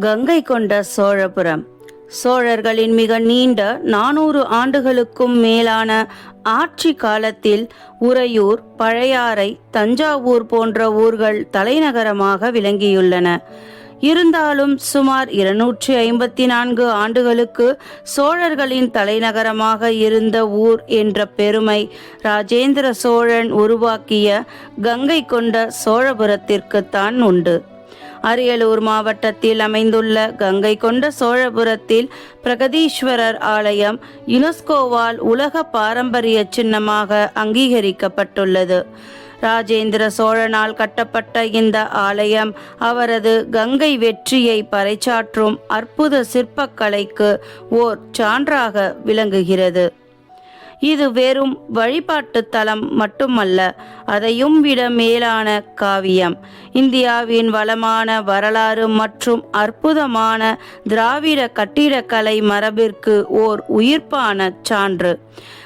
கங்கை கொண்ட சோழபுரம். சோழர்களின் மிக நீண்ட நானூறு ஆண்டுகளுக்கும் மேலான ஆட்சி காலத்தில் உறையூர் பழையாறை தஞ்சாவூர் போன்ற ஊர்கள் தலைநகரமாக விளங்கியுள்ளன. இருந்தாலும் சுமார் இருநூற்றி ஐம்பத்தி நான்கு ஆண்டுகளுக்கு சோழர்களின் தலைநகரமாக இருந்த ஊர் என்ற பெருமை ராஜேந்திர சோழன் உருவாக்கிய கங்கை கொண்ட சோழபுரத்திற்குத்தான் உண்டு. அரியலூர் மாவட்டத்தில் அமைந்துள்ள கங்கை கொண்ட சோழபுரத்தில் பிரகதீஸ்வரர் ஆலயம் யுனெஸ்கோவால் உலக பாரம்பரிய சின்னமாக அங்கீகரிக்கப்பட்டுள்ளது. ராஜேந்திர சோழனால் கட்டப்பட்ட இந்த ஆலயம் அவரது கங்கை வெற்றியை பறைச்சாற்றும் அற்புத சிற்பக்கலைக்கு ஓர் சான்றாக விளங்குகிறது. இது வெறும் வழிபாட்டு தலம் மட்டுமல்ல அதையும் விட மேலான காவியம். இந்தியாவின் வளமான வரலாறு மற்றும் அற்புதமான திராவிட கட்டிடக்கலை மரபிற்கு ஓர் உயிர்ப்பான சான்று.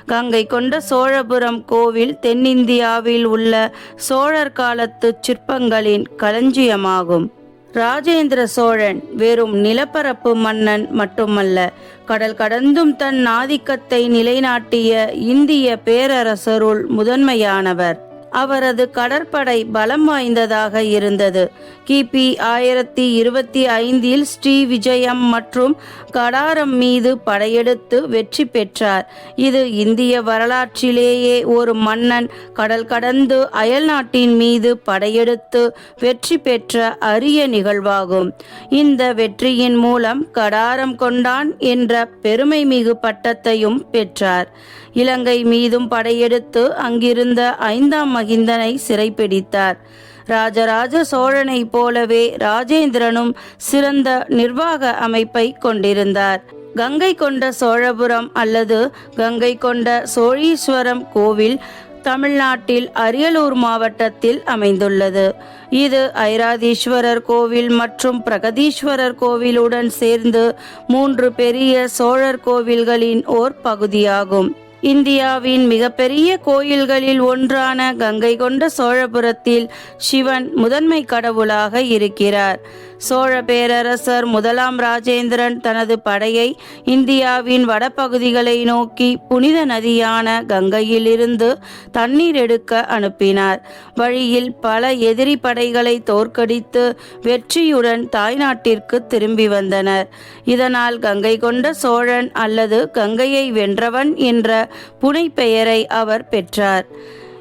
கங்கை கொண்ட சோழபுரம் கோவில் தென்னிந்தியாவில் உள்ள சோழர் காலத்து சிற்பங்களின் களஞ்சியமாகும். ராஜேந்திர சோழன் வெறும் நிலப்பரப்பு மன்னன் மட்டுமல்ல கடல் கடந்தும் தன் ஆதிக்கத்தை நிலைநாட்டிய இந்திய பேரரசருள் முதன்மையானவர். அவரது கடற்படை பலம் வாய்ந்ததாக இருந்தது. கிபி ஆயிரத்தி இருபத்தி ஐந்தில் ஸ்ரீ விஜயம் மற்றும் கடாரம் மீது படையெடுத்து வெற்றி பெற்றார். இது இந்திய வரலாற்றிலேயே ஒரு மன்னன் கடல் கடந்து அயல் நாட்டின் மீது படையெடுத்து வெற்றி பெற்ற அரிய நிகழ்வாகும். இந்த வெற்றியின் மூலம் கடாரம் கொண்டான் என்ற பெருமை மிகு பட்டத்தையும் பெற்றார். இலங்கை மீதும் படையெடுத்து அங்கிருந்த ஐந்தாம் மகிந்தனை சிறைப்பிடித்தார். ராஜராஜ சோழனைப் போலவே ராஜேந்திரனும் சிறந்த நிர்வாக அமைப்பை கொண்டிருந்தார். கங்கை கொண்ட சோழபுரம் அல்லது கங்கை கொண்ட சோழீஸ்வரம் கோவில் தமிழ்நாட்டில் அரியலூர் மாவட்டத்தில் அமைந்துள்ளது. இது ஐராதீஸ்வரர் கோவில் மற்றும் பிரகதீஸ்வரர் கோவிலுடன் சேர்ந்து மூன்று பெரிய சோழர் கோவில்களின் ஓர் பகுதியாகும். இந்தியாவின் மிகப்பெரிய கோயில்களில் ஒன்றான கங்கை கொண்ட சோழபுரத்தில் சிவன் முதன்மை கடவுளாக இருக்கிறார். சோழ பேரரசர் முதலாம் ராஜேந்திரன் தனது படையை இந்தியாவின் வடபகுதிகளை நோக்கி புனித நதியான கங்கையிலிருந்து தண்ணீர் எடுக்க அனுப்பினார். வழியில் பல எதிரி படைகளை தோற்கடித்து வெற்றியுடன் தாய்நாட்டிற்கு திரும்பி வந்தனர். இதனால் கங்கை கொண்ட சோழன் அல்லது கங்கையை வென்றவன் என்ற புனைப்பெயரை அவர் பெற்றார்.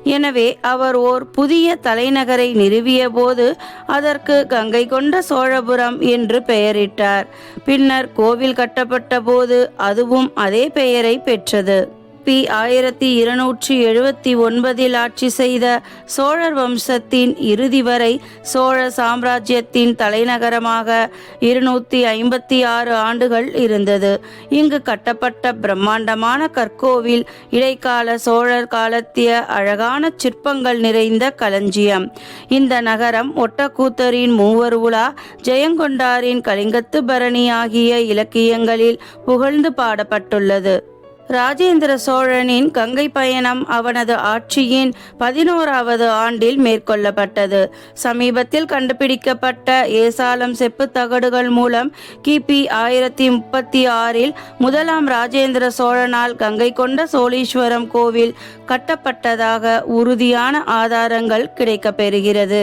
எனவே அவர் ஓர் புதிய தலைநகரை நிறுவியபோது அதற்கு கங்கை கொண்ட சோழபுரம் என்று பெயரிட்டார். பின்னர் கோவில் கட்டப்பட்ட போது அதுவும் அதே பெயரை பெற்றது. பி ஆயிரத்தி இருநூற்றி எழுபத்தி ஒன்பதில் ஆட்சி செய்த சோழர் வம்சத்தின் இறுதி வரை சோழ சாம்ராஜ்யத்தின் தலைநகரமாக இருநூத்தி ஐம்பத்தி ஆறு ஆண்டுகள் இருந்தது. இங்கு கட்டப்பட்ட பிரம்மாண்டமான கற்கோவில் இடைக்கால சோழர் காலத்திய அழகான சிற்பங்கள் நிறைந்த களஞ்சியம். இந்த நகரம் ஒட்டக்கூத்தரின் மூவர் உலா ஜெயங்கொண்டாரின் கலிங்கத்து பரணி ஆகிய இலக்கியங்களில் புகழ்ந்து பாடப்பட்டுள்ளது. ராஜேந்திர சோழனின் கங்கை பயணம் அவனது ஆட்சியின் பதினோராவது ஆண்டில் மேற்கொள்ளப்பட்டது. சமீபத்தில் கண்டுபிடிக்கப்பட்ட ஏசாலம் செப்பு தகடுகள் மூலம் கிபி ஆயிரத்தி முப்பத்தி ஆறில் முதலாம் ராஜேந்திர சோழனால் கங்கை கொண்ட சோழீஸ்வரம் கோவில் கட்டப்பட்டதாக உறுதியான ஆதாரங்கள் கிடைக்கப்பெறுகிறது.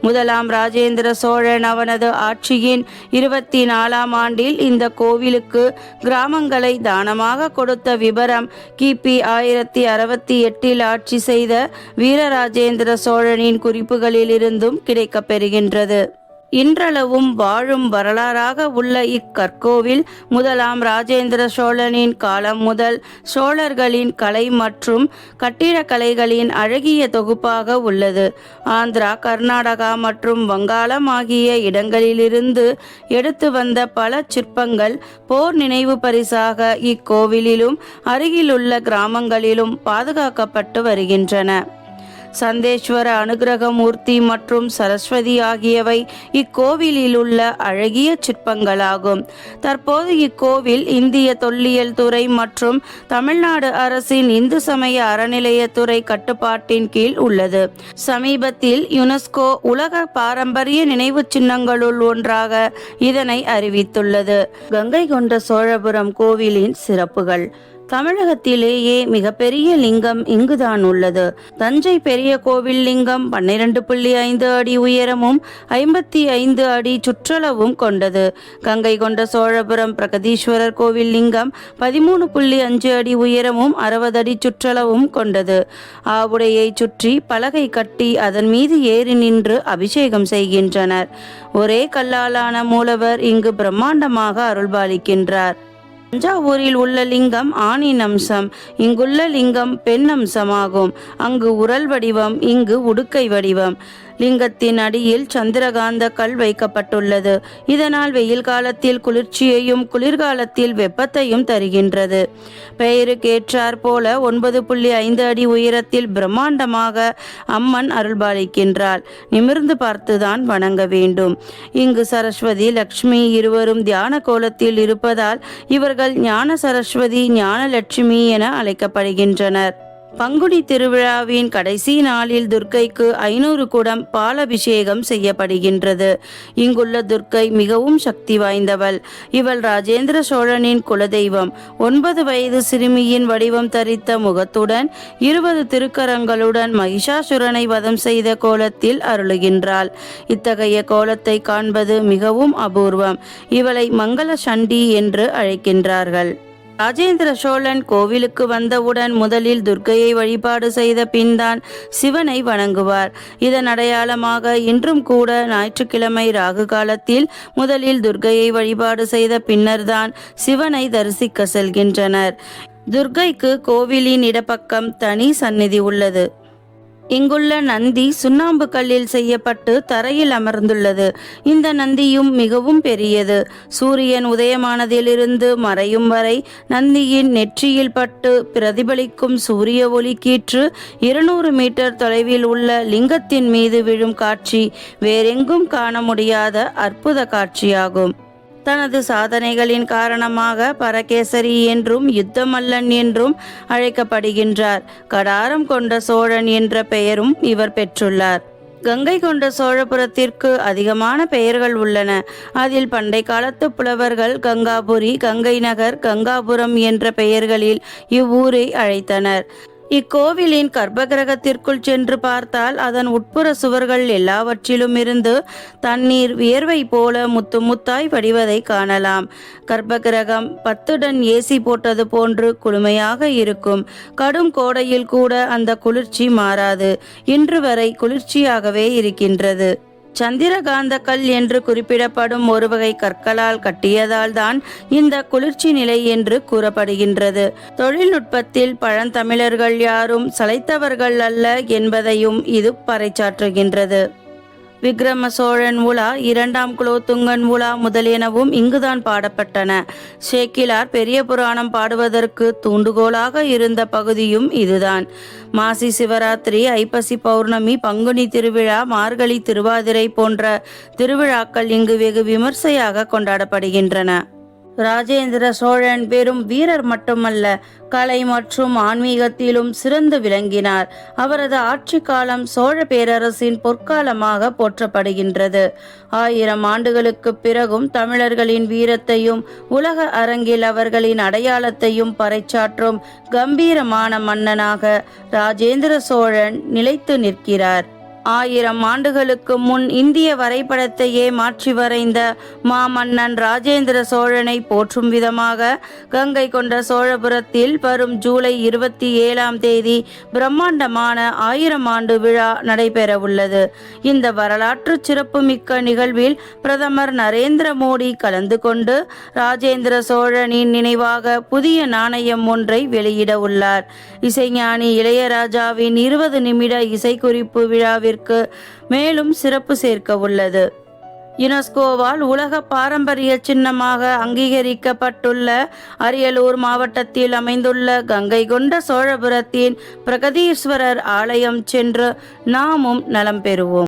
முதலாம் ராஜேந்திர சோழன் அவனது ஆட்சியின் இருபத்தி நாலாம் ஆண்டில் இந்த கோவிலுக்கு கிராமங்களை தானமாக கொடுத்த விபரம். கிபி ஆயிரத்தி அறுபத்தி எட்டில் ஆட்சி செய்த வீரராஜேந்திர சோழனின் குறிப்புகளிலிருந்தும் கிடைக்கப்பெறுகின்றது. இன்றளவும் வாழும் வரலாறாக உள்ள இக்கற்கோவில் முதலாம் ராஜேந்திர சோழனின் காலம் முதல் சோழர்களின் கலை மற்றும் கட்டிடக்கலைகளின் அழகிய தொகுப்பாக உள்ளது. ஆந்திரா கர்நாடகா மற்றும் வங்காளம் ஆகிய இடங்களிலிருந்து எடுத்து வந்த பல சிற்பங்கள் போர் நினைவு பரிசாக இக்கோவிலிலும் அருகிலுள்ள கிராமங்களிலும் பாதுகாக்கப்பட்டு வருகின்றன. சந்தேஸ்வர அனுகிரகமூர்த்தி மற்றும் சரஸ்வதி ஆகியவை இக்கோவிலில் உள்ள அழகிய சிற்பங்களாகும். தற்போது இக்கோவில் இந்திய தொல்லியல் துறை மற்றும் தமிழ்நாடு அரசின் இந்து சமய அறநிலையத்துறை கட்டுப்பாட்டின் கீழ் உள்ளது. சமீபத்தில் யுனெஸ்கோ உலக பாரம்பரிய நினைவு சின்னங்களுள் ஒன்றாக இதனை அறிவித்துள்ளது. கங்கை கொண்ட சோழபுரம் கோவிலின் சிறப்புகள். தமிழகத்திலேயே மிகப்பெரிய லிங்கம் இங்குதான் உள்ளது. தஞ்சை பெரிய கோவில் லிங்கம் பன்னிரண்டு புள்ளி ஐந்து அடி உயரமும் ஐம்பத்தி ஐந்து அடி சுற்றளவும் கொண்டது. கங்கை கொண்ட சோழபுரம் பிரகதீஸ்வரர் கோவில் லிங்கம் பதிமூணு புள்ளி அஞ்சு அடி உயரமும் அறுபது அடி சுற்றளவும் கொண்டது. ஆவுடையை சுற்றி பலகை கட்டி அதன் மீது ஏறி நின்று அபிஷேகம் செய்கின்றனர். ஒரே கல்லாலான மூலவர் இங்கு பிரம்மாண்டமாக அருள்பாலிக்கின்றார். தஞ்சாவூரில் உள்ள லிங்கம் ஆணின் அம்சம் இங்குள்ள லிங்கம் பெண் அம்சமாகும் அங்கு உரல் வடிவம் இங்கு உடுக்கை வடிவம். லிங்கத்தின் அடியில் சந்திரகாந்த கல் வைக்கப்பட்டுள்ளது. இதனால் வெயில் காலத்தில் குளிர்ச்சியையும் குளிர்காலத்தில் வெப்பத்தையும் தருகின்றது. பெயருக்கேற்றாற் போல ஒன்பது புள்ளி ஐந்து அடி உயரத்தில் பிரம்மாண்டமாக அம்மன் அருள்பாலிக்கின்றாள் நிமிர்ந்து பார்த்துதான் வணங்க வேண்டும். இங்கு சரஸ்வதி லக்ஷ்மி இருவரும் தியான கோலத்தில் இருப்பதால் இவர்கள் ஞான சரஸ்வதி ஞான லட்சுமி என அழைக்கப்படுகின்றனர். பங்குனி திருவிழாவின் கடைசி நாளில் துர்க்கைக்கு ஐநூறு குடம் பாலபிஷேகம் செய்யப்படுகின்றது. இங்குள்ள துர்க்கை மிகவும் சக்தி வாய்ந்தவள். இவள் ராஜேந்திர சோழனின் குலதெய்வம். ஒன்பது வயது சிறுமியின் வடிவம் தரித்த முகத்துடன் இருபது திருக்கரங்களுடன் மகிஷாசுரனை வதம் செய்த கோலத்தில் அருளுகின்றாள். இத்தகைய கோலத்தை காண்பது மிகவும் அபூர்வம். இவளை மங்கள சண்டி என்று அழைக்கின்றார்கள். ராஜேந்திர சோழன் கோவிலுக்கு வந்தவுடன் முதலில் துர்க்கையை வழிபாடு செய்த பின்தான் சிவனை வணங்குவார். இதன் அடையாளமாக இன்றும் கூட ஞாயிற்றுக்கிழமை ராகு காலத்தில் முதலில் துர்க்கையை வழிபாடு செய்த பின்னர்தான் சிவனை தரிசிக்க செல்கின்றனர். துர்க்கைக்கு கோவிலின் இடப்பக்கம் தனி சந்நிதி உள்ளது. இங்குள்ள நந்தி சுண்ணாம்பு கல்லில் செய்யப்பட்டு தரையில் அமர்ந்துள்ளது. இந்த நந்தியும் மிகவும் பெரியது. சூரியன் உதயமானதிலிருந்து மறையும் வரை நந்தியின் நெற்றியில் பட்டு பிரதிபலிக்கும் சூரிய ஒளி கீற்று இருநூறு மீட்டர் தொலைவில் உள்ள லிங்கத்தின் மீது விழும் காட்சி வேறெங்கும் காண முடியாத அற்புத காட்சியாகும். தனது சாதனைகளின் காரணமாக பரகேசரி என்றும் யுத்தமல்லன் என்றும் அழைக்கப்படுகின்றார். கடாரம் கொண்ட சோழன் என்ற பெயரும் இவர் பெற்றுள்ளார். கங்கை கொண்ட சோழபுரத்திற்கு அதிகமான பெயர்கள் உள்ளன. அதில் பண்டை காலத்து புலவர்கள் கங்காபுரி கங்கை நகர் கங்காபுரம் என்ற பெயர்களில் இவ்வூரை அழைத்தனர். இக்கோவிலின் கர்ப்பகிரகத்திற்குள் சென்று பார்த்தால் அதன் உட்புற சுவர்கள் எல்லாவற்றிலும் இருந்து தண்ணீர் வியர்வை போல முத்து முத்தாய் வடிவதை காணலாம். கர்ப்பகிரகம் பத்து டன் ஏசி போட்டது போன்று குளுமையாக இருக்கும். கடும் கோடையில் கூட அந்த குளிர்ச்சி மாறாது. இன்று வரை குளிர்ச்சியாகவே இருக்கின்றது. சந்திரகாந்த கல் என்று குறிப்பிடப்படும் ஒரு வகை கற்களால் கட்டியதால் தான் இந்த குளிர்ச்சி நிலை என்று கூறப்படுகின்றது. தொழில்நுட்பத்தில் பழந்தமிழர்கள் யாரும் சளைத்தவர்கள் அல்ல என்பதையும் இது பறைச்சாற்றுகின்றது விக்ரம சோழன் உலா இரண்டாம் குலோத்துங்கன் உலா முதலியனவும் இங்குதான் பாடப்பட்டன. சேக்கிலார் பெரிய புராணம் பாடுவதற்கு தூண்டுகோலாக இருந்த பகுதியும் இதுதான். மாசி சிவராத்திரி ஐப்பசி பௌர்ணமி பங்குனி திருவிழா மார்கழி திருவாதிரை போன்ற திருவிழாக்கள் இங்கு வெகு விமர்சையாக கொண்டாடப்படுகின்றன. ராஜேந்திர சோழன் வெறும் வீரர் மட்டுமல்ல கலை மற்றும் ஆன்மீகத்திலும் சிறந்து விளங்கினார். அவரது ஆட்சி காலம் சோழ பேரரசின் பொற்காலமாக போற்றப்படுகின்றது. ஆயிரம் ஆண்டுகளுக்கு பிறகும் தமிழர்களின் வீரத்தையும் உலக அரங்கில் அவர்களின் அடையாளத்தையும் பறைச்சாற்றும் கம்பீரமான மன்னனாக ராஜேந்திர சோழன் நிலைத்து நிற்கிறார். ஆயிரம் ஆண்டுகளுக்கு முன் இந்திய வரைபடத்தையே மாற்றி வரைந்த மாமன்னன் ராஜேந்திர சோழனை போற்றும் விதமாக கங்கை கொண்ட சோழபுரத்தில் வரும் ஜூலை இருபத்தி ஏழாம் தேதி பிரம்மாண்டமான ஆயிரம் ஆண்டு விழா நடைபெறவுள்ளது. இந்த வரலாற்று சிறப்புமிக்க நிகழ்வில் பிரதமர் நரேந்திர மோடி கலந்து கொண்டு ராஜேந்திர சோழனின் நினைவாக புதிய நாணயம் ஒன்றை வெளியிட உள்ளார். இசைஞானி இளையராஜாவின் இருபது நிமிட இசைக்குறிப்பு விழாவிற்கு மேலும் சிறப்பு சேர்க்க உள்ளது. யுனெஸ்கோவால் உலக பாரம்பரிய சின்னமாக அங்கீகரிக்கப்பட்டுள்ள அரியலூர் மாவட்டத்தில் அமைந்துள்ள கங்கை கொண்ட சோழபுரத்தின் பிரகதீஸ்வரர் ஆலயம் சென்று நாமும் நலம் பெறுவோம்.